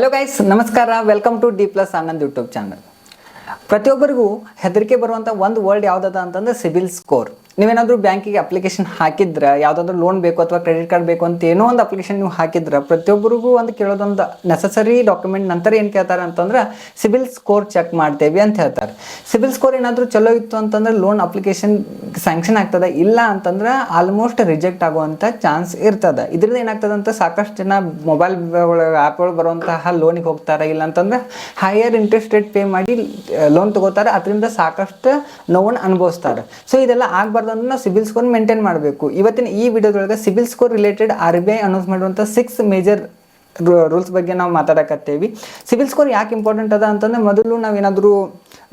Hello guys ನಮಸ್ಕಾರ. Welcome to D plus Anand YouTube channel ಪ್ರತಿಯೊಬ್ಬರಿಗೂ ಹೆದರಿಕೆ ಬರುವಂಥ ಒಂದು ವರ್ಡ್ ಯಾವುದದ ಅಂತಂದ್ರೆ ಸಿಬಿಲ್ ಸ್ಕೋರ್ ನೀವೇನಾದರೂ ಬ್ಯಾಂಕಿಗೆ ಅಪ್ಲಿಕೇಶನ್ ಹಾಕಿದ್ರೆ, ಯಾವುದಾದ್ರು ಲೋನ್ ಬೇಕು ಅಥವಾ ಕ್ರೆಡಿಟ್ ಕಾರ್ಡ್ ಬೇಕು ಅಂತ ಏನೋ ಒಂದು ಅಪ್ಲಿಕೇಶನ್ ನೀವು ಹಾಕಿದ್ರೆ, ಪ್ರತಿಯೊಬ್ಬರಿಗೂ ಒಂದು ಕೇಳೋದೊಂದು ನೆಸಸರಿ ಡಾಕ್ಯುಮೆಂಟ್ ನಂತರ ಏನು ಕೇಳ್ತಾರೆ ಅಂತಂದ್ರೆ ಸಿಬಿಲ್ ಸ್ಕೋರ್ ಚೆಕ್ ಮಾಡ್ತೇವೆ ಅಂತ ಹೇಳ್ತಾರೆ. ಸಿಬಿಲ್ ಸ್ಕೋರ್ ಏನಾದರೂ ಚಲೋ ಇತ್ತು ಅಂತಂದ್ರೆ ಲೋನ್ ಅಪ್ಲಿಕೇಶನ್ ಸ್ಯಾಂಕ್ಷನ್ ಆಗ್ತದೆ, ಇಲ್ಲ ಅಂತಂದ್ರೆ ಆಲ್ಮೋಸ್ಟ್ ರಿಜೆಕ್ಟ್ ಆಗುವಂಥ ಚಾನ್ಸ್ ಇರ್ತದೆ. ಇದರಿಂದ ಏನಾಗ್ತದೆ ಅಂತ ಸಾಕಷ್ಟು ಜನ ಮೊಬೈಲ್ ಒಳಗೆ ಆ್ಯಪ್ ಒಳಗೆ ಬರುವಂತಹ ಲೋನಿಗೆ ಹೋಗ್ತಾರೆ, ಇಲ್ಲ ಅಂತಂದ್ರೆ ಹೈಯರ್ ಇಂಟ್ರೆಸ್ಟ್ ರೇಟ್ ಪೇ ಮಾಡಿ ಲೋನ್ ತಗೋತಾರೆ, ಅದರಿಂದ ಸಾಕಷ್ಟು ನೋವನ್ನು ಅನುಭವಿಸ್ತಾರೆ. ಸೊ ಇದೆಲ್ಲ ಆಗಬಾರ್ದು ಅಂದ್ರೆ ನಾವು ಸಿಬಿಲ್ ಸ್ಕೋರ್ ಮೇಂಟೈನ್ ಮಾಡಬೇಕು. ಇವತ್ತಿನ ಈ ವಿಡಿಯೋದೊಳಗೆ CIBIL score related R B I announce ಮಾಡುವಂಥ ಸಿಕ್ಸ್ ಮೇಜರ್ ರೂಲ್ಸ್ ಬಗ್ಗೆ ನಾವು ಮಾತಾಡಕತ್ತೇವಿ. ಸಿಬಿಲ್ ಸ್ಕೋರ್ ಯಾಕೆ ಇಂಪಾರ್ಟೆಂಟ್ ಅದ ಅಂತಂದ್ರೆ ಮೊದಲು ನಾವೇನಾದರೂ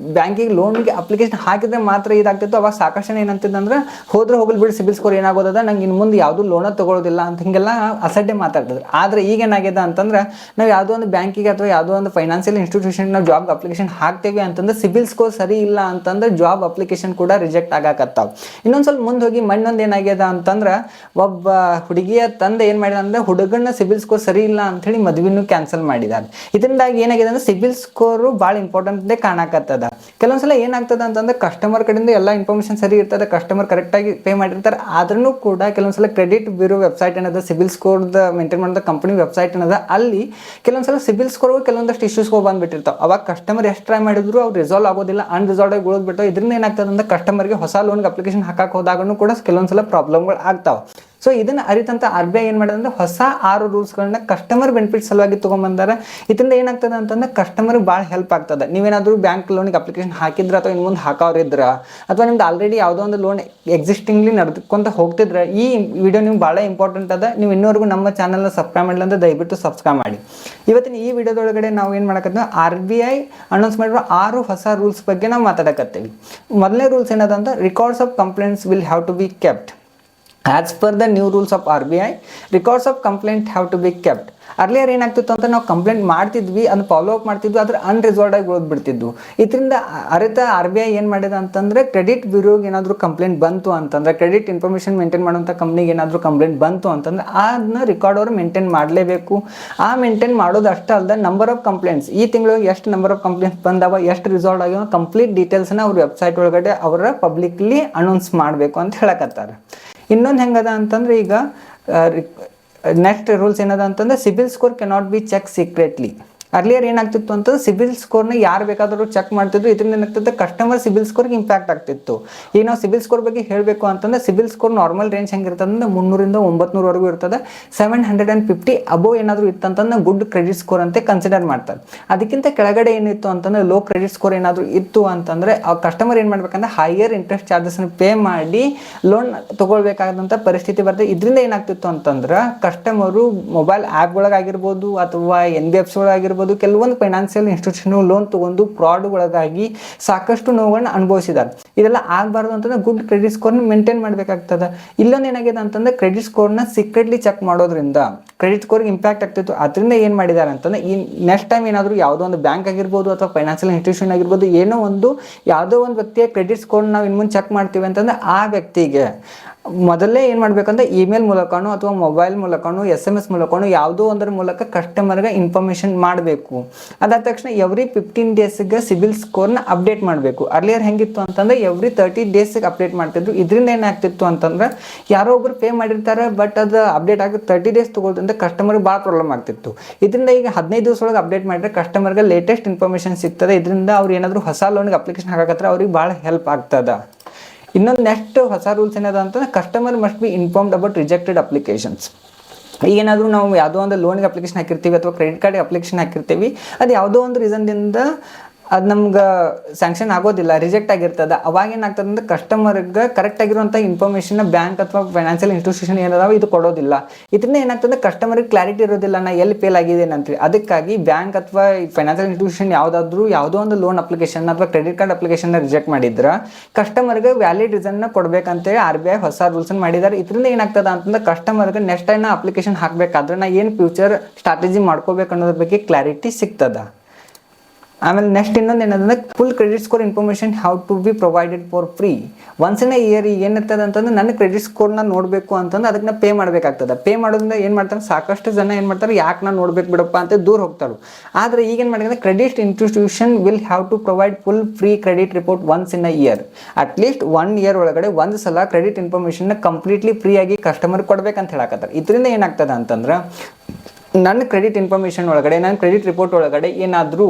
ಬ್ಯಾಂಕಿಗೆ ಲೋನ್ಗೆ ಅಪ್ಲಿಕೇಶನ್ ಹಾಕಿದ್ರೆ ಮಾತ್ರ ಇದಾಗ್ತಿತ್ತು. ಅವಾಗ ಸಾಕಷ್ಟು ಏನಂತಿದ್ದಂದ್ರೆ, ಹೋದ್ರೆ ಹೋಗಲಿ ಬಿಡಿ, ಸಿಬಿಲ್ ಸ್ಕೋರ್ ಏನಾಗೋದದ? ನಂಗೆ ಇನ್ನು ಮುಂದೆ ಯಾವುದೂ ಲೋನ ತಗೊಳ್ಳೋದಿಲ್ಲ ಅಂತ ಹಿಂಗೆಲ್ಲ ಅಸಡ್ಡೆ ಮಾತಾಡ್ತಿದ್ರು. ಆದರೆ ಈಗ ಏನಾಗಿದೆ ಅಂತಂದ್ರೆ, ನಾವು ಯಾವುದೋ ಒಂದು ಬ್ಯಾಂಕಿಗೆ ಅಥವಾ ಯಾವುದೋ ಒಂದು ಫೈನಾನ್ಷಿಯಲ್ ಇನ್ಸ್ಟಿಟ್ಯೂಷನ್ ನಾವು ಜಾಬ್ ಅಪ್ಲಿಕೇಶನ್ ಹಾಕ್ತೇವೆ ಅಂತಂದ್ರೆ, ಸಿಬಿಲ್ ಸ್ಕೋರ್ ಸರಿ ಇಲ್ಲ ಅಂತಂದ್ರೆ ಜಾಬ್ ಅಪ್ಲಿಕೇಶನ್ ಕೂಡ ರಿಜೆಕ್ಟ್ ಆಗಾಕತ್ತಾವ. ಇನ್ನೊಂದು ಸ್ವಲ್ಪ ಮುಂದೆ ಹೋಗಿ ಮಣ್ಣೊಂದು ಏನಾಗ್ಯದ ಅಂತಂದ್ರೆ, ಒಬ್ಬ ಹುಡುಗಿಯ ತಂದೆ ಏನು ಮಾಡಿದ ಅಂದ್ರೆ ಹುಡುಗನ ಸಿಬಿಲ್ ಸ್ಕೋರ್ ಸರಿ ಇಲ್ಲ ಅಂತ ಹೇಳಿ ಮದುವೆನೂ ಕ್ಯಾನ್ಸಲ್ ಮಾಡಿದ್ದಾರೆ ಇದರಿಂದಾಗಿ ಏನಾಗಿದೆ ಅಂದ್ರೆ, ಸಿಬಿಲ್ ಸ್ಕೋರು ಭಾಳ ಇಂಪಾರ್ಟೆಂಟ್ ಕಾಣಕತ್ತದ. ಕೆಲವೊಂದ್ಸಲ ಏನಾಗ್ತದೆ ಅಂತಂದ್ರೆ ಕಸ್ಟಮರ್ ಕಡೆಯಿಂದ ಎಲ್ಲ ಇನ್ಫಾರ್ಮೇಷನ್ ಸರಿ ಇರ್ತದೆ ಕಸ್ಟಮರ್ ಕರೆಕ್ಟಾಗಿ ಪೇ ಮಾಡಿರ್ತಾರೆ. ಆದ್ರೂ ಕೂಡ ಕೆಲವೊಂದ್ಸಲ ಕ್ರೆಡಿಟ್ ಬ್ಯೂರೋ ವೆಬ್ಸೈಟ್ ಏನದ ಸಿಬಿಲ್ ಸ್ಕೋರ್ದ ಮೇಂಟೈನ್ ಮಾಡಿದ ಕಂಪನಿ ವೆಬ್ಸೈಟ್ ಏನದ, ಅಲ್ಲಿ ಕೆಲವೊಂದ್ಸಲ ಸಿಬಿಲ್ ಸ್ಕೋರ್ ಕೆಲವೊಂದಷ್ಟು ಇಶ್ಯೂಸ್ಗಳು ಬಂದ್ಬಿಟ್ಟಿರ್ತಾವೆ. ಅವಾಗ ಕಸ್ಟಮರ್ ಎಷ್ಟು ಟ್ರೈ ಮಾಡಿದ್ರು ಅವ್ರು ರಿಸಾಲ್ವ್ ಆಗೋದಿಲ್ಲ ಅನ್ರಿಸಾಲ್ವ್ ಆಗಿ ಉಳಿದ್ಬಿಟ್ಟು ಇದರಿಂದ ಏನಾಗ್ತದೆ ಅಂದ್ರೆ ಕಸ್ಟಮರ್ಗೆ ಹೊಸ ಲೋನ್ಗೆ ಅಪ್ಲಿಕೇಶನ್ ಹಾಕಕ್ಕೆ ಹೋದಾಗೂ ಕೂಡ ಕೆಲವೊಂದ್ಸಲ ಪ್ರಾಬ್ಲಮ್ಗಳು ಆಗ್ತಾವೆ. ಸೊ ಇದನ್ನ ಅರಿತಂತ ಆರ್ ಬಿ ಐ ಏನು ಮಾಡಿದ್ರೆ ಹೊಸ ಆರು ರೂಲ್ಸ್ಗಳನ್ನ ಕಸ್ಟಮರ್ ಬೆನಿಫಿಟ್ ಸಲುವಾಗಿ ತೊಗೊಂಬಂದಾರೆ. ಇದರಿಂದ ಏನಾಗ್ತದೆ ಅಂತಂದ್ರೆ ಕಸ್ಟಮರ್ಗೆ ಭಾಳ ಹೆಲ್ಪ್ ಆಗ್ತದೆ. ನೀವೇನಾದರೂ ಬ್ಯಾಂಕ್ ಲೋನಿಗೆ ಅಪ್ಲಿಕೇಶನ್ ಹಾಕಿದ್ರ ಅಥವಾ ಇನ್ನು ಮುಂದೆ ಹಾಕೋರಿದ್ರ ಅಥವಾ ನಿಮ್ದು ಆಲ್ರೆಡಿ ಯಾವುದೋ ಒಂದು ಲೋನ್ ಎಕ್ಸಿಸ್ಟಿಂಗ್ಲಿ ನಡೆದುಕೊಂತ ಹೋಗ್ತಿದ್ರೆ, ಈ ವಿಡಿಯೋ ನಿಮ್ಗೆ ಭಾಳ ಇಂಪಾರ್ಟೆಂಟ್ ಅದ. ನೀವು ಇನ್ನೂವರೆಗೂ ನಮ್ಮ ಚಾನಲ್ನ ಸಬ್ಸ್ಕ್ರೈಬ್ ಮಾಡಿಲ್ಲ ಅಂತ ದಯವಿಟ್ಟು ಸಬ್ಸ್ಕ್ರೈಬ್ ಮಾಡಿ. ಇವತ್ತಿನ ಈ ವಿಡಿಯೋದೊಳಗಡೆ ನಾವು ಏನು ಮಾಡಕತ್ತೀವಿ? ಆರ್ ಬಿ ಐ ಅನೌನ್ಸ್ ಮಾಡಿರೋ ಆರು ಹೊಸ ರೂಲ್ಸ್ ಬಗ್ಗೆ ನಾವು ಮಾತಾಡಕತ್ತೀವಿ. ಮೊದಲನೇ ರೂಲ್ಸ್ ಏನದ ಅಂತ records of complaints will have to be kept as per the new rules of R B I records of complaint have to be kept earlier ಏನಾಗ್ತಿತ್ತು ಅಂತ ನಾವು ಕಂಪ್ಲೇಂಟ್ ಮಾಡ್ತಿದ್ವಿ ಅದನ್ನ ಫಾಲೋ ಅಪ್ ಮಾಡ್ತಿದ್ವಿ ಅದ್ರ ಅನ್ರಿಸಾರ್ಡ್ ಆಗಿ ಉಳಿದ್ಬಿಡ್ತಿದ್ವು. ಇದರಿಂದ ಅರಿತ ಆರ್ ಬಿ ಐ ಏನು ಮಾಡಿದ ಅಂತಂದ್ರೆ ಕ್ರೆಡಿಟ್ ಬ್ಯೂರೋಗೆ ಏನಾದರೂ ಕಂಪ್ಲೇಂಟ್ ಬಂತು ಅಂತಂದ್ರೆ ಕ್ರೆಡಿಟ್ ಇನ್ಫಾರ್ಮೇಷನ್ ಮೇಂಟೈನ್ ಮಾಡುವಂಥ ಕಂಪ್ನಿಗೆ ಏನಾದರೂ ಕಂಪ್ಲೇಂಟ್ ಬಂತು ಅಂತಂದ್ರೆ ಅದನ್ನ ರೆಕಾರ್ಡ್ ಅವರು ಮೇಂಟೈನ್ ಮಾಡಲೇಬೇಕು. ಆ ಮೇಂಟೈನ್ ಮಾಡೋದು ಅಷ್ಟೇ ಅಲ್ಲದೆ ನಂಬರ್ ಆಫ್ ಕಂಪ್ಲೇಂಟ್ಸ್ ಈ ತಿಂಗಳು ಎಷ್ಟು ನಂಬರ್ ಆಫ್ ಕಂಪ್ಲೇಂಟ್ಸ್ ಬಂದಾವ, ಎಷ್ಟು ರಿಸಾಲ್ವ್ ಆಗ್ಯಾವ ಕಂಪ್ಲೀಟ್ ಡೀಟೇಲ್ಸ್ನ ಅವ್ರ ವೆಬ್ಸೈಟ್ ಒಳಗಡೆ ಅವರ ಪಬ್ಲಿಕ್ಲಿ ಅನೌನ್ಸ್ ಮಾಡಬೇಕು ಅಂತ ಹೇಳಕತ್ತಾರೆ. ಇನ್ನೊಂದು ಹೆಂಗದ ಅಂತಂದ್ರೆ ಈಗ ನೆಕ್ಸ್ಟ್ ರೂಲ್ಸ್ ಏನದ ಅಂತಂದ್ರೆ CIBIL score cannot be check secretly earlier ಏನಾಗ್ತಿತ್ತು ಅಂತಂದ್ರೆ ಸಿಬಿಲ್ ಸ್ಕೋರ್ನ ಯಾರು ಬೇಕಾದರೂ ಚೆಕ್ ಮಾಡ್ತಿದ್ರು. ಇದರಿಂದ ಏನಾಗ್ತಿತ್ತು? ಕಸ್ಟಮರ್ ಸಿಬಿಲ್ ಸ್ಕೋರ್ಗೆ ಇಂಪ್ಯಾಕ್ಟ್ ಆಗ್ತಿತ್ತು. ಈಗ ನಾವು ಸಿಬಿಲ್ ಸ್ಕೋರ್ ಬಗ್ಗೆ ಹೇಳಬೇಕು ಅಂತಂದ್ರೆ ಸಿಬಿಲ್ ಸ್ಕೋರ್ ನಾರ್ಮಲ್ ರೇಂಜ್ ಹೆಂಗಿರ್ತದೆ ಅಂದ್ರೆ ಮುನ್ನೂರಿಂದ ಒಂಬತ್ನೂರವರೆಗೂ ಇರ್ತದೆ. Seven hundred and fifty above ಏನಾದರೂ ಇತ್ತಂತಂದ್ರೆ ಗುಡ್ ಕ್ರೆಡಿಟ್ ಸ್ಕೋರ್ ಅಂತ ಕನ್ಸಿಡರ್ ಮಾಡ್ತಾರೆ. ಅದಕ್ಕಿಂತ ಕೆಳಗಡೆ ಏನಿತ್ತು ಅಂತಂದ್ರೆ ಲೋ ಕ್ರೆಡಿಟ್ ಸ್ಕೋರ್ ಏನಾದರೂ ಇತ್ತು ಅಂತಂದ್ರೆ ಆ ಕಸ್ಟಮರ್ ಏನು ಮಾಡ್ಬೇಕಂದ್ರೆ ಹೈಯರ್ ಇಂಟ್ರೆಸ್ಟ್ ಚಾರ್ಜಸ್ನ ಪೇ ಮಾಡಿ ಲೋನ್ ತಗೊಳ್ಬೇಕಾದಂಥ ಪರಿಸ್ಥಿತಿ ಬರ್ತದೆ. ಇದರಿಂದ ಏನಾಗ್ತಿತ್ತು ಅಂತಂದ್ರೆ ಕಸ್ಟಮರು ಮೊಬೈಲ್ ಆ್ಯಪ್ಗಳಾಗಿರ್ಬೋದು ಅಥವಾ ಎನ್ ಬಿ ಎಫ್ ಸಿ ಒಳಗಾಗಿರ್ಬೋದು ಕೆಲವೊಂದು ಫೈನಾನ್ಷಿಯಲ್ ಇನ್ಸ್ಟಿಟ್ಯೂಷನ್ ಲೋನ್ ತಗೊಂಡು ಫ್ರಾಡ್ ಒಳಗಾಗಿ ಸಾಕಷ್ಟು ನೋವುಗಳನ್ನ ಅನುಭವಿಸಿದ್ದಾರೆ. ಇದೆಲ್ಲ ಆಗಬಾರ್ದು ಅಂತಂದ್ರೆ ಗುಡ್ ಕ್ರೆಡಿಟ್ ಸ್ಕೋರ್ನ ಮೇಂಟೈನ್ ಮಾಡಬೇಕಾಗ್ತದೆ. ಇಲ್ಲೊಂದು ಏನಾಗಿದೆ ಅಂತಂದ್ರೆ ಕ್ರೆಡಿಟ್ ಸ್ಕೋರ್ನ ಸೀಕ್ರೆಟ್ಲಿ ಚೆಕ್ ಮಾಡೋದ್ರಿಂದ ಕ್ರೆಡಿಟ್ ಸ್ಕೋರ್ಗೆ ಇಂಪ್ಯಾಕ್ಟ್ ಆಗ್ತಿತ್ತು. ಅದರಿಂದ ಏನು ಮಾಡಿದ್ದಾರೆ ಅಂತಂದ್ರೆ ಈ ನೆಕ್ಸ್ಟ್ ಟೈಮ್ ಏನಾದರೂ ಯಾವುದೋ ಒಂದು ಬ್ಯಾಂಕ್ ಆಗಿರ್ಬೋದು ಅಥವಾ ಫೈನಾನ್ಷಿಯಲ್ ಇನ್ಸ್ಟಿಟ್ಯೂಷನ್ ಆಗಿರ್ಬೋದು, ಏನೋ ಒಂದು ಯಾವುದೋ ಒಂದು ವ್ಯಕ್ತಿಯ ಕ್ರೆಡಿಟ್ ಸ್ಕೋರ್ ನಾವು ಇನ್ನು ಮುಂದೆ ಚೆಕ್ ಮಾಡ್ತೀವಿ ಅಂತಂದ್ರೆ ಆ ವ್ಯಕ್ತಿಗೆ ಮೊದಲೇ ಏನು ಮಾಡಬೇಕಂದ್ರೆ ಇಮೇಲ್ ಮೂಲಕನೂ ಅಥವಾ ಮೊಬೈಲ್ ಮೂಲಕನೋ ಎಸ್ ಎಂ ಎಸ್ ಮೂಲಕನೂ ಯಾವುದೋ ಒಂದರ ಮೂಲಕ ಕಸ್ಟಮರ್ಗೆ ಇನ್ಫಾರ್ಮೇಷನ್ ಮಾಡಬೇಕು. ಅದಾದ ತಕ್ಷಣ ಎವ್ರಿ ಫಿಫ್ಟೀನ್ ಡೇಸ್ಗೆ ಸಿಬಿಲ್ ಸ್ಕೋರ್ನ ಅಪ್ಡೇಟ್ ಮಾಡಬೇಕು. ಅರ್ಲಿಯರ್ ಹೆಂಗಿತ್ತು ಅಂತಂದ್ರೆ ಎವ್ರಿ ತರ್ಟಿ ಡೇಸ್ಗೆ ಅಪ್ಡೇಟ್ ಮಾಡ್ತಿದ್ರು. ಇದರಿಂದ ಏನಾಗ್ತಿತ್ತು ಅಂತಂದ್ರೆ ಯಾರೋ ಒಬ್ರು ಪೇ ಮಾಡಿರ್ತಾರೆ ಬಟ್ ಅದು ಅಪ್ಡೇಟ್ ಆಗಿ ತರ್ಟಿ ಡೇಸ್ ತಗೊಳ್ತಂದ್ರೆ ಕಸ್ಟಮರ್ಗೆ ಭಾಳ ಪ್ರಾಬ್ಲಮ್ ಆಗ್ತಿತ್ತು. ಇದರಿಂದ ಈಗ ಹದಿನೈದು ದಿವಸ ಒಳಗೆ ಅಪ್ಡೇಟ್ ಮಾಡಿದ್ರೆ ಕಸ್ಟಮರ್ಗೆ ಲೇಟೆಸ್ಟ್ ಇನ್ಫಾರ್ಮೇಷನ್ ಸಿಗ್ತದೆ. ಇದರಿಂದ ಅವ್ರು ಏನಾದರೂ ಹೊಸ ಲೋನ್ಗೆ ಅಪ್ಲಿಕೇಶನ್ ಹಾಕತ್ರ ಅವ್ರಿಗೆ ಭಾಳ ಹೆಲ್ಪ್ ಆಗ್ತದೆ. ಇನ್ನೊಂದು ನೆಕ್ಸ್ಟ್ ಹೊಸ ರೂಲ್ಸ್ ಏನದ ಅಂತಂದ್ರೆ customer must be informed about rejected applications ಈಗೇನಾದರೂ ನಾವು ಯಾವುದೋ ಒಂದು ಲೋನ್ಗೆ ಅಪ್ಲಿಕೇಶನ್ ಹಾಕಿರ್ತೀವಿ ಅಥವಾ ಕ್ರೆಡಿಟ್ ಕಾರ್ಡ್ ಅಪ್ಲಿಕೇಶನ್ ಹಾಕಿರ್ತೀವಿ, ಅದು ಯಾವುದೋ ಒಂದು ರೀಸನ್ದಿಂದ ಅದು ನಮ್ಗೆ ಸ್ಯಾಂಕ್ಷನ್ ಆಗೋದಿಲ್ಲ ರಿಜೆಕ್ಟ್ ಆಗಿರ್ತದೆ. ಅವಾಗ ಏನಾಗ್ತದೆ ಅಂದ್ರೆ ಕಸ್ಟಮರ್ಗೆ ಕರೆಕ್ಟ್ ಆಗಿರುವಂಥ ಇನ್ಫಾರ್ಮೇಷನ್ ಬ್ಯಾಂಕ್ ಅಥವಾ ಫೈನಾನ್ಷಿಯಲ್ ಇನ್ಸ್ಟಿಟ್ಯೂಷನ್ ಏನದಾವ ಇದು ಕೊಡೋದಿಲ್ಲ. ಇದರಿಂದ ಏನಾಗ್ತದೆ ಕಸ್ಟಮರ್ಗೆ ಕ್ಲಾರಿಟಿ ಇರೋದಿಲ್ಲ, ನಾ ಎಲ್ಲಿ ಫೇಲ್ ಆಗಿದ್ದೇನೆ ಅಂತೇಳಿ ಅದಕ್ಕಾಗಿ ಬ್ಯಾಂಕ್ ಅಥವಾ ಫೈನಾನ್ಷಿಯಲ್ ಇನ್ಸ್ಟಿಟ್ಯೂಷನ್ ಯಾವುದಾದ್ರೂ ಯಾವುದೋ ಒಂದು ಲೋನ್ ಅಪ್ಲಿಕೇಶನ್ ಅಥವಾ ಕ್ರೆಡಿಟ್ ಕಾರ್ಡ್ ಅಪ್ಲಿಕೇಶನ್ ರಿಜೆಕ್ಟ್ ಮಾಡಿದ್ರೆ ಕಸ್ಟಮರ್ಗೆ ವ್ಯಾಲಿಡ್ ರೀಸನ್ನ ಕೊಡಬೇಕಂತೇಳಿ ಆರ್ ಬಿ ಐ ಹೊಸ ರೂಲ್ಸನ್ನು ಮಾಡಿದ್ದಾರೆ ಇದರಿಂದ ಏನಾಗ್ತದೆ ಅಂತಂದ್ರೆ ಕಸ್ಟಮರ್ಗೆ ನೆಕ್ಸ್ಟ್ ಟೈಮ್ ಅಪ್ಲಿಕೇಶನ್ ಹಾಕಬೇಕಾದ್ರೆ ನಾ ಏನು ಫ್ಯೂಚರ್ ಸ್ಟ್ರಾಟಜಿ ಮಾಡ್ಕೋಬೇಕು ಅನ್ನೋದ್ರ ಬಗ್ಗೆ ಕ್ಲಾರಿಟಿ ಸಿಗ್ತದ. ಆಮೇಲೆ ನೆಕ್ಸ್ಟ್ ಇನ್ನೊಂದು ಏನಂದ್ರೆ full credit score information how to be provided for free once in year ಏನಿರ್ತದೆ ಅಂತಂದ್ರೆ ನನ್ನ ಕ್ರೆಡಿಟ್ ಸ್ಕೋರ್ನ ನೋಡಬೇಕು ಅಂತಂದ್ರೆ ಅದಕ್ಕೆ ಪೇ ಮಾಡಬೇಕಾಗ್ತದೆ. ಪೇ ಮಾಡೋದ್ರಿಂದ ಏನು ಮಾಡ್ತಾರೆ? ಸಾಕಷ್ಟು ಜನ ಏನು ಮಾಡ್ತಾರೆ? ಯಾಕೆ ನಾನು ನೋಡ್ಬೇಕು ಬಿಡಪ್ಪ ಅಂತ ದೂರ ಹೋಗ್ತಾರೆ. ಆದರೆ ಈಗ ಏನು ಮಾಡಿದ್ರೆ? Credit institution will have to provide full free credit report once in a year at least one year ಒಳಗಡೆ ಒಂದು ಸಲ ಕ್ರೆಡಿಟ್ ಇನ್ಫಾರ್ಮೇಷನ್ನ ಕಂಪ್ಲೀಟ್ಲಿ ಫ್ರೀಯಾಗಿ ಕಸ್ಟಮರ್ ಕೊಡ್ಬೇಕಂತ ಹೇಳಕತ್ತಾರೆ. ಇದರಿಂದ ಏನಾಗ್ತದೆ ಅಂತಂದ್ರೆ ನನ್ನ ಕ್ರೆಡಿಟ್ ಇನ್ಫಾರ್ಮೇಷನ್ ಒಳಗಡೆ, ನನ್ನ ಕ್ರೆಡಿಟ್ ರಿಪೋರ್ಟ್ ಒಳಗಡೆ ಏನಾದರೂ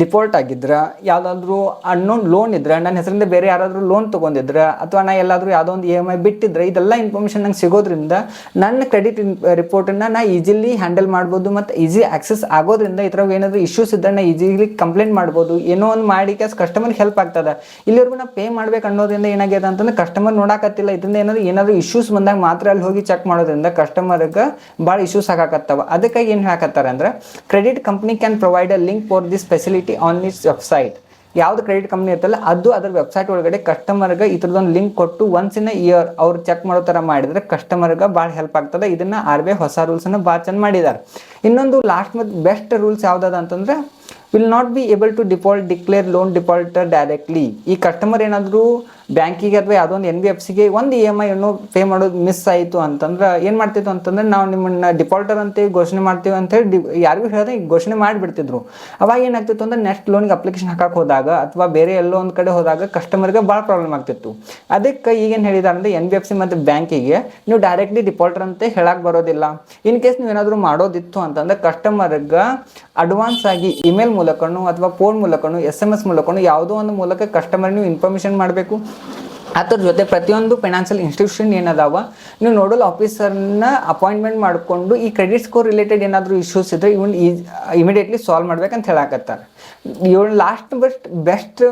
ಡಿಫಾಲ್ಟ್ ಆಗಿದ್ರೆ, ಯಾವುದಾದ್ರೂ ಅನ್ನೋನ್ ಲೋನ್ ಇದ್ರೆ, ನನ್ನ ಹೆಸರಿಂದ ಬೇರೆ ಯಾರಾದರೂ ಲೋನ್ ತೊಗೊಂಡಿದ್ರೆ, ಅಥವಾ ನಾ ಎಲ್ಲಾದರೂ ಯಾವುದೋ ಒಂದು ಇ ಎಂ ಐ ಬಿಟ್ಟಿದ್ರೆ, ಇದೆಲ್ಲ ಇನ್ಫಾರ್ಮೇಷನ್ ನಂಗೆ ಸಿಗೋದ್ರಿಂದ ನನ್ನ ಕ್ರೆಡಿಟ್ ರಿಪೋರ್ಟನ್ನು ನಾ ಈಸಿಲಿ ಹ್ಯಾಂಡಲ್ ಮಾಡ್ಬೋದು ಮತ್ತು ಈಸಿ ಆಕ್ಸೆಸ್ ಆಗೋದ್ರಿಂದ ಇದ್ರಾಗ ಏನಾದರೂ ಇಶ್ಯೂಸ್ ಇದ್ದರೆ ನಾ ಈಸಿಲಿ ಕಂಪ್ಲೇಂಟ್ ಮಾಡ್ಬೋದು. ಏನೋ ಒಂದು ಮಾಡಿ ಕ್ಯಾಸ್ ಕಸ್ಟಮರ್ಗೆ ಹೆಲ್ಪ್ ಆಗ್ತದೆ. ಇಲ್ಲಿವರೆಗೂ ನಾ ಪೇ ಮಾಡ್ಬೇಕು ಅನ್ನೋದ್ರಿಂದ ಏನಾಗಿದೆ ಅಂತಂದ್ರೆ ಕಸ್ಟಮರ್ ನೋಡಕತ್ತಿಲ್ಲ. ಇದರಿಂದ ಏನಾದರೂ ಏನಾದರೂ ಇಶ್ಯೂಸ್ ಬಂದಾಗ ಮಾತ್ರ ಅಲ್ಲಿ ಹೋಗಿ ಚೆಕ್ ಮಾಡೋದ್ರಿಂದ ಕಸ್ಟಮರ್ಗೆ ಭಾಳ ಇಶ್ಯೂಸ್ ಆಗಾಕತ್ತಾವ. ಅದಕ್ಕಾಗಿ ಏನು ಹೇಳಕತ್ತಾರೆ ಅಂದ್ರೆ credit company can provide a link for this facility on its website ಯಾವ್ದು ಕ್ರೆಡಿಟ್ ಕಂಪ್ನಿ ಇರ್ತಲ್ಲ ಅದು ಅದ್ರ ವೆಬ್ಸೈಟ್ ಒಳಗಡೆ ಕಸ್ಟಮರ್ಗೆ ಇದ್ರದ್ದೊಂದು ಲಿಂಕ್ ಕೊಟ್ಟು ಒನ್ಸ್ ಇನ್ ಇಯರ್ ಅವ್ರು ಚೆಕ್ ಮಾಡೋ ಥರ ಮಾಡಿದ್ರೆ ಕಸ್ಟಮರ್ಗೆ ಭಾಳ ಹೆಲ್ಪ್ ಆಗ್ತದೆ. ಇದನ್ನ ಆರ್ ಬಿ ಐ ಹೊಸ ರೂಲ್ಸನ್ನು ಭಾಳ ಚೆಂದ ಮಾಡಿದ್ದಾರೆ ಇನ್ನೊಂದು ಲಾಸ್ಟ್ ಮತ್ತು ಬೆಸ್ಟ್ ರೂಲ್ಸ್ ಯಾವುದದ ಅಂತಂದ್ರೆ will not be able to default declare loan defaulter directly ಈ ಕಸ್ಟಮರ್ ಏನಾದರೂ ಬ್ಯಾಂಕಿಗೆ ಅಥವಾ ಯಾವುದೋ ಒಂದು ಎನ್ ಬಿ ಎಫ್ ಸಿಗೆ ಒಂದು ಇ ಎಂ ಐ ಏನೋ ಪೇ ಮಾಡೋದು ಮಿಸ್ ಆಯಿತು ಅಂತಂದ್ರೆ ಏನು ಮಾಡ್ತಿತ್ತು ಅಂತಂದ್ರೆ ನಾವು ನಿಮ್ಮನ್ನ ಡಿಫಾಲ್ಟರ್ ಅಂತೇಳಿ ಘೋಷಣೆ ಮಾಡ್ತೀವಿ ಅಂತೇಳಿ ಡಿ ಯಾರಿಗೂ ಹೇಳಿದ್ರೆ ಘೋಷಣೆ ಮಾಡಿಬಿಡ್ತಿದ್ರು. ಅವಾಗ ಏನಾಗ್ತಿತ್ತು ಅಂದ್ರೆ ನೆಕ್ಸ್ಟ್ ಲೋನ್ಗೆ ಅಪ್ಲಿಕೇಶನ್ ಹಾಕಕ್ಕೆ ಹೋದಾಗ ಅಥವಾ ಬೇರೆ ಎಲ್ಲೋ ಒಂದು ಕಡೆ ಹೋದಾಗ ಕಸ್ಟಮರ್ಗೆ ಭಾಳ ಪ್ರಾಬ್ಲಮ್ ಆಗ್ತಿತ್ತು. ಅದಕ್ಕೆ ಈಗೇನು ಹೇಳಿದಾರೆ ಅಂದರೆ ಎನ್ ಬಿ ಎಫ್ ಸಿ ಮತ್ತು ಬ್ಯಾಂಕಿಗೆ ನೀವು ಡೈರೆಕ್ಟ್ಲಿ ಡಿಫಾಲ್ಟರ್ ಅಂತ ಹೇಳಕ್ಕೆ ಬರೋದಿಲ್ಲ. ಇನ್ ಕೇಸ್ ನೀವು ಏನಾದರೂ ಮಾಡೋದಿತ್ತು ಅಂತಂದ್ರೆ ಕಸ್ಟಮರ್ಗೆ ಅಡ್ವಾನ್ಸ್ ಆಗಿ ಇಮೇಲ್ ಮೂಲಕನೂ ಅಥವಾ ಫೋನ್ ಮೂಲಕನೂ ಎಸ್ ಎಂ ಎಸ್ ಮೂಲಕನೂ ಯಾವುದೋ ಒಂದು ಮೂಲಕ ಕಸ್ಟಮರ್ ನೀವು ಇನ್ಫಾರ್ಮೇಷನ್ ಮಾಡಬೇಕು. ಅದ್ರ ಜೊತೆ ಪ್ರತಿಯೊಂದು ಫೈನಾನ್ಷಿಯಲ್ ಇನ್ಸ್ಟಿಟ್ಯೂಷನ್ ಏನದಾವ, ನೀವು ನೋಡಲ್ ಆಫೀಸರ್ನ ಅಪಾಯಿಂಟ್ಮೆಂಟ್ ಮಾಡಿಕೊಂಡು ಈ ಕ್ರೆಡಿಟ್ ಸ್ಕೋರ್ ರಿಲೇಟೆಡ್ ಏನಾದರೂ ಇಶ್ಯೂಸ್ ಇದ್ರೆ ಇವನ್ ಇಮಿಡಿಯೇಟ್ಲಿ ಸಾಲ್ವ್ ಮಾಡ್ಬೇಕಂತ ಹೇಳಕತ್ತಾರೆ. Even last but best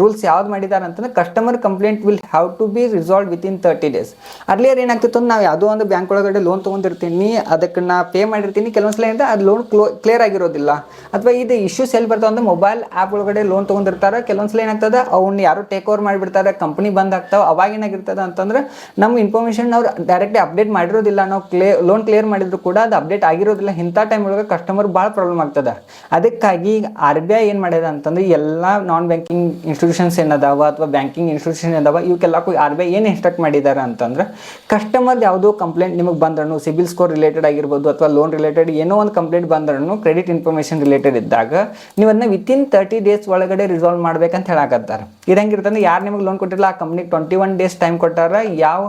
rules ಯಾವ್ದು ಮಾಡಿದ್ದಾರೆ ಅಂತಂದ್ರೆ customer complaint will have to be resolve within thirty days earlier ಏನಾಗ್ತಿತ್ತು ಅಂದ್ರೆ ನಾವು ಯಾವುದೋ ಒಂದು ಬ್ಯಾಂಕ್ ಒಳಗಡೆ ಲೋನ್ ತೊಗೊಂಡಿರ್ತೀನಿ ಅದಕ್ಕೆ ನಾ ಪೇ ಮಾಡಿರ್ತೀನಿ ಕೆಲವೊಂದ್ಸಲ ಏನಂದ್ರೆ ಅದು ಲೋನ್ ಕ್ಲೋ ಕ್ಲಿಯರ್ ಆಗಿರೋದಿಲ್ಲ. ಅಥವಾ ಇದು ಇಶ್ಯೂಸ್ ಎಲ್ಲಿ ಬರ್ತಾವ ಅಂದ್ರೆ ಮೊಬೈಲ್ ಆ್ಯಪ್ ಒಳಗಡೆ ಲೋನ್ ತೊಗೊಂಡಿರ್ತಾರೆ ಕೆಲವೊಂದ್ಸಲ ಏನಾಗ್ತದೆ, ಅವ್ನ ಯಾರು ಟೇಕ್ ಓವರ್ ಮಾಡಿಬಿಡ್ತಾರೆ ಕಂಪ್ನಿ ಬಂದ್ ಆಗ್ತಾವೆ ಅವಾಗ ಏನಾಗಿರ್ತದೆ ಅಂತಂದ್ರೆ ನಮ್ಮ ಇನ್ಫಾರ್ಮೇಷನ್ ಅವ್ರು ಡೈರೆಕ್ಟ್ ಅಪ್ಡೇಟ್ ಮಾಡಿರೋದಿಲ್ಲ ನಾವು ಕ್ಲೇ ಲೋನ್ ಕ್ಲಿಯರ್ ಮಾಡಿದ್ರು ಕೂಡ ಅದು ಅಪ್ಡೇಟ್ ಆಗಿರೋದಿಲ್ಲ. ಇಂಥ ಟೈಮ್ ಒಳಗೆ ಕಸ್ಟಮರ್ ಭಾಳ ಪ್ರಾಬ್ಲಮ್ ಆಗ್ತದೆ. ಅದಕ್ಕಾಗಿ ಆರ್ ಬಿ ಐ ಏನು ಮಾಡ್ಯದ ಅಂತಂದ್ರೆ ಎಲ್ಲ ನಾನ್ ಬ್ಯಾಂಕಿಂಗ್ ಇನ್ಸ್ಟಿಟ್ಯೂಷನ್ಸ್ ಏನದಾವ ಅಥವಾ ಬ್ಯಾಂಕಿಂಗ್ ಇನ್ಸ್ಟಿಟ್ಯೂಷನ್ ಅದಾವ ಇವಕ್ಕೆಲ್ಲಕ್ಕೂ ಆರ್ ಬಿ ಐ ಏನು ಇನ್ಸ್ಟ್ರಕ್ಟ್ ಮಾಡಿದ್ದಾರೆ ಅಂತಂದ್ರೆ ಕಸ್ಟಮರ್ ಯಾವುದೋ ಕಂಪ್ಲೇಂಟ್ ನಿಮಗೆ ಬಂದ್ರೂ ಸಿಬಿಲ್ ಸ್ಕೋರ್ ರಿಲೇಟೆಡ್ ಆಗಿರ್ಬೋದು ಅಥವಾ ಲೋನ್ ರಿಲೇಟೆಡ್ ಏನೋ ಒಂದು ಕಂಪ್ಲೇಂಟ್ ಬಂದ್ರೂ ಕ್ರೆಡಿಟ್ ಇನ್ಫಾರ್ಮೇಷನ್ ರಿಲೇಟೆಡ್ ಇದ್ದಾಗ ನೀವು ಅದನ್ನ ವಿತಿನ್ ತರ್ಟಿ ಡೇಸ್ ಒಳಗಡೆ ರಿಸಾಲ್ವ್ ಮಾಡ್ಬೇಕಂತ ಹೇಳಕತ್ತಾರೆ. ಇದಂಗಿರ್ತಂದ್ರೆ ಯಾರು ನಿಮಗೆ ಲೋನ್ ಕೊಟ್ಟಿರಲ್ಲ ಆ ಕಂಪ್ನಿಗೆ ಟ್ವೆಂಟಿ ಒನ್ ಡೇಸ್ ಟೈಮ್ ಕೊಟ್ಟಾರ, ಯಾವ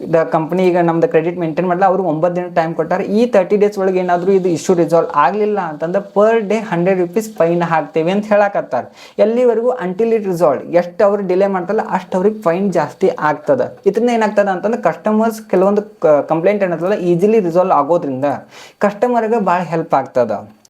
ದ ಕಂಪ್ನಿ ಈಗ ನಮ್ದು ಕ್ರೆಡಿಟ್ ಮೇಂಟೈನ್ ಮಾಡಲ್ಲ ಅವರು ಒಂಬತ್ತು ದಿನ ಟೈಮ್ ಕೊಟ್ಟಾರೆ. ಈ ತರ್ಟಿ ಡೇಸ್ ಒಳಗೆ ಏನಾದರೂ ಇದು ಇಶ್ಯೂ ರಿಸಾಲ್ವ್ ಆಗಲಿಲ್ಲ ಅಂತಂದ್ರೆ per day hundred rupees fine ಹಾಕ್ತೇವೆ ಅಂತ ಹೇಳಕತ್ತಾರೆ. ಎಲ್ಲಿವರೆಗೂ ಅಂಟಿಲ್ ಇಟ್ ರಿಸಾಲ್ವ್ ಎಷ್ಟು ಅವ್ರು ಡಿಲೇ ಮಾಡ್ತಾರಲ್ಲ, ಅಷ್ಟು ಅವ್ರಿಗೆ ಫೈನ್ ಜಾಸ್ತಿ ಆಗ್ತದೆ. ಇದರಿಂದ ಏನಾಗ್ತದೆ ಅಂತಂದ್ರೆ ಕಸ್ಟಮರ್ಸ್ ಕೆಲವೊಂದು ಕಂಪ್ಲೇಂಟ್ ಏನತ್ತಲ್ಲ ಈಸಿಲಿ ರಿಸಾಲ್ವ್ ಆಗೋದ್ರಿಂದ ಕಸ್ಟಮರ್ಗೆ ಭಾಳ ಹೆಲ್ಪ್ ಆಗ್ತದೆ.